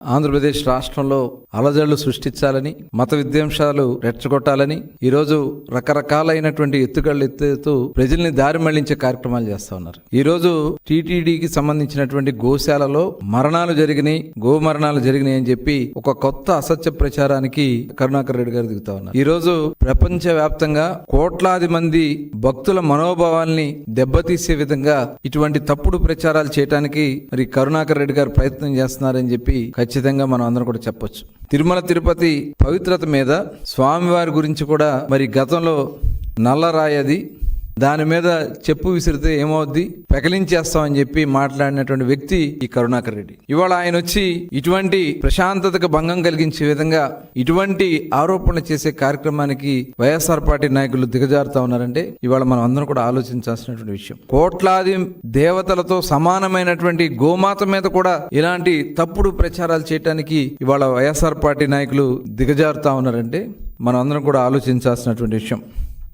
ఆంధ్రప్రదేశ్ రాష్ట్రంలో అలజడులు సృష్టించాలని మత విద్వేషాలు రెచ్చగొట్టాలని ఈరోజు రకరకాలైనటువంటి ఎత్తుగళ్ళు ఎత్తుతూ ప్రజల్ని దారి మళ్ళించే కార్యక్రమాలు చేస్తా ఉన్నారు. ఈరోజు టీటీడీకి సంబంధించినటువంటి గోశాలలో మరణాలు జరిగినాయి గో మరణాలు జరిగినాయి అని చెప్పి ఒక కొత్త అసత్య ప్రచారానికి కరుణాకర్ రెడ్డి గారు దిగుతా ఉన్నారు. ఈరోజు ప్రపంచవ్యాప్తంగా కోట్లాది మంది భక్తుల మనోభావాల్ని దెబ్బతీసే విధంగా ఇటువంటి తప్పుడు ప్రచారాలు చేయడానికి మరి కరుణాకర్ రెడ్డి గారు ప్రయత్నం చేస్తున్నారని చెప్పి ఖచ్చితంగా మనం అందరం కూడా చెప్పొచ్చు. తిరుమల తిరుపతి పవిత్రత మీద స్వామివారి గురించి కూడా మరి గతంలో నల్లరాయది దాని మీద చెప్పు విసిరితే ఏమవుద్ది? పెకలించేస్తామని చెప్పి మాట్లాడినటువంటి వ్యక్తి ఈ కరుణాకర్ రెడ్డి. ఇవాళ ఆయన వచ్చి ఇటువంటి ప్రశాంతతకు భంగం కలిగించే విధంగా ఇటువంటి ఆరోపణలు చేసే కార్యక్రమానికి వైఎస్ఆర్ పార్టీ నాయకులు దిగజారుతా ఉన్నారంటే ఇవాళ మనం అందరం కూడా ఆలోచించాల్సినటువంటి విషయం. కోట్లాది దేవతలతో సమానమైనటువంటి గోమాత మీద కూడా ఇలాంటి తప్పుడు ప్రచారాలు చేయడానికి ఇవాళ వైఎస్ఆర్ పార్టీ నాయకులు దిగజారుతా ఉన్నారంటే మనం అందరం కూడా ఆలోచించాల్సినటువంటి విషయం.